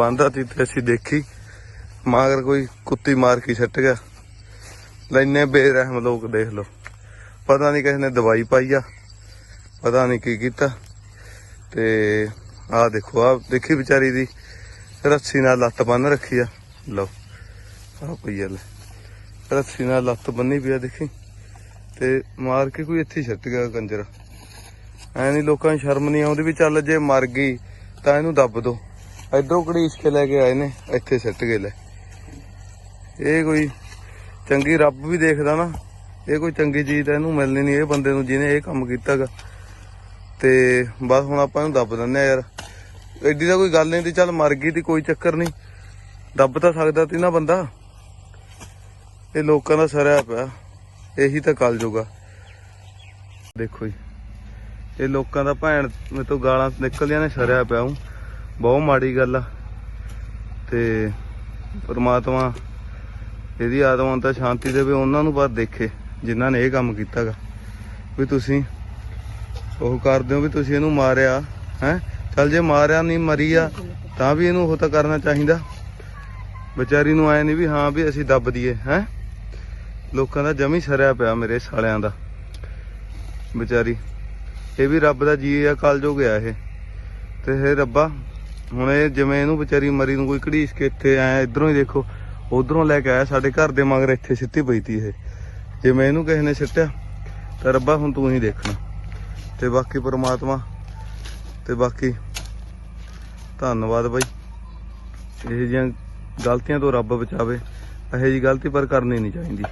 ਬੰਦਾ ਤੀ ਤੇ ਅਸੀਂ ਦੇਖੀ। ਮਾਗਰ ਕੋਈ ਕੁੱਤੀ ਮਾਰ ਕੇ ਛੱਟ ਗਿਆ ਲੈਨੇ ਬੇਰਹਿਮ ਲੋਕ ਦੇਖ ਲਓ। ਪਤਾ ਨਹੀਂ ਕਿਸ ਨੇ ਦਵਾਈ ਪਾਈ ਆ, ਪਤਾ ਨਹੀਂ ਕੀ ਕੀਤਾ। ਤੇ ਆਹ ਦੇਖੋ, ਆਹ ਦੇਖੀ ਵਿਚਾਰੀ ਦੀ ਰੱਸੀ ਨਾਲ ਲੱਤ ਬੰਨ ਰੱਖੀ ਆ। ਲਓ, ਆਹ ਪਈ ਆ ਰੱਸੀ ਨਾਲ ਲੱਤ ਬੰਨੀ ਪਿਆ ਦੇਖੀ। ਤੇ ਮਾਰ ਕੇ ਕੋਈ ਇੱਥੇ ਹੀ ਛੱਟ ਗਿਆ ਕੰਜਰ। ਐ ਨਹੀਂ ਲੋਕਾਂ ਨੂੰ ਸ਼ਰਮ ਨਹੀਂ ਆਉਂਦੀ ਵੀ ਚੱਲ ਜੇ ਮਰ ਗਈ, ਤਾਂ ਇਹਨੂੰ ਦੱਬ ਦੋ। ਇਧਰੋਂ ਘੜੀਸ ਕੇ ਲੈ ਕੇ ਆਏ ਨੇ, ਇੱਥੇ ਸਿੱਟ ਗਏ ਲੈ। ਇਹ ਕੋਈ ਚੰਗੀ ਰੱਬ ਵੀ ਦੇਖਦਾ ਨਾ, ਇਹ ਕੋਈ ਚੰਗੀ ਚੀਜ਼ ਤਾਂ ਇਹਨੂੰ ਮਿਲਣੀ ਨਹੀਂ, ਇਹ ਬੰਦੇ ਨੂੰ ਜਿਹਨੇ ਇਹ ਕੰਮ ਕੀਤਾਗਾ। ਤੇ ਬਸ ਹੁਣ ਆਪਾਂ ਇਹਨੂੰ ਦੱਬ ਦਿੰਦੇ ਆ ਯਾਰ। ਐਡੀ ਤਾਂ ਕੋਈ ਗੱਲ ਨਹੀਂ ਤੇ ਚੱਲ ਮਰ ਗਈ ਤੇ ਕੋਈ ਚੱਕਰ ਨਹੀਂ। ਦੱਬ ਤਾਂ ਸਕਦਾ ਤੀ ਨਾ ਬੰਦਾ। ਇਹ ਲੋਕਾਂ ਦਾ ਸਰਿਆ ਪਿਆ। ਇਹੀ ਤਾਂ ਕਲ ਜੂਗਾ ਦੇਖੋ ਜੀ। ਇਹ ਲੋਕਾਂ ਦਾ ਭੈਣ ਮੇ ਤੋਂ ਗਾਲਾਂ ਨਿਕਲਦੀਆਂ ਨੇ, ਸਰਿਆ ਪਿਆ ਹੂੰ। ਬਹੁਤ ਮਾੜੀ ਗੱਲ ਆ। ਤੇ ਪਰਮਾਤਮਾ ਇਹਦੀ ਆਤਮਾ ਨੂੰ ਤਾਂ ਸ਼ਾਂਤੀ ਦੇਵੇ, ਉਹਨਾਂ ਨੂੰ ਪਰ ਦੇਖੇ, ਜਿਨ੍ਹਾਂ ਨੇ ਇਹ ਕੰਮ ਕੀਤਾਗਾ। ਵੀ ਤੁਸੀਂ ਉਹ ਕਰਦੇ ਹੋ ਵੀ ਤੁਸੀਂ ਇਹਨੂੰ ਮਾਰਿਆ, ਹੈ? ਚੱਲ ਜੇ ਮਾਰਿਆ ਨਹੀਂ, ਮਰੀ ਆ, ਤਾਂ ਵੀ ਇਹਨੂੰ ਉਹ ਤਾਂ ਕਰਨਾ ਚਾਹੀਦਾ। ਵਿਚਾਰੀ ਨੂੰ ਆਏ ਨਹੀਂ ਵੀ ਹਾਂ ਵੀ ਅਸੀਂ ਦੱਬ ਦਈਏ, ਹੈ? ਲੋਕਾਂ ਦਾ ਜਮੀ ਸਰਿਆ ਪਿਆ ਮੇਰੇ ਸਾਲਿਆਂ ਦਾ। ਵਿਚਾਰੀ, ਇਹ ਵੀ ਰੱਬ ਦਾ ਜੀ ਆ ਕਲ ਜੋ ਗਿਆ ਇਹ। ਤੇ ਹੇ ਰੱਬਾ ਹੁਣ ਇਹ ਜਿਵੇਂ ਇਹਨੂੰ ਵਿਚਾਰੀ ਮਰੀ ਨੂੰ ਕੋਈ ਘੜੀਸ ਕੇ ਇੱਥੇ ਆਇਆ ਇਧਰੋਂ ਹੀ ਦੇਖੋ, ਉਧਰੋਂ ਲੈ ਕੇ ਆਇਆ ਸਾਡੇ ਘਰ ਦੇ ਮਗਰ ਇੱਥੇ ਸਿੱਟੀ ਪਈ ਤੀ ਇਹ। ਜਿਵੇਂ ਇਹਨੂੰ ਕਿਸੇ ਨੇ ਸਿੱਟਿਆ, ਤਾਂ ਰੱਬਾ ਹੁਣ ਤੂੰ ਹੀ ਦੇਖਣਾ। ਤੇ ਬਾਕੀ ਪ੍ਰਮਾਤਮਾ, ਤੇ ਬਾਕੀ ਧੰਨਵਾਦ ਬਾਈ। ਇਹ ਜਿਹੀਆਂ ਗਲਤੀਆਂ ਤੋਂ ਰੱਬ ਬਚਾਵੇ, ਇਹੋ ਜੀ ਗਲਤੀ ਪਰ ਕਰਨੀ ਨਹੀਂ ਚਾਹੀਦੀ।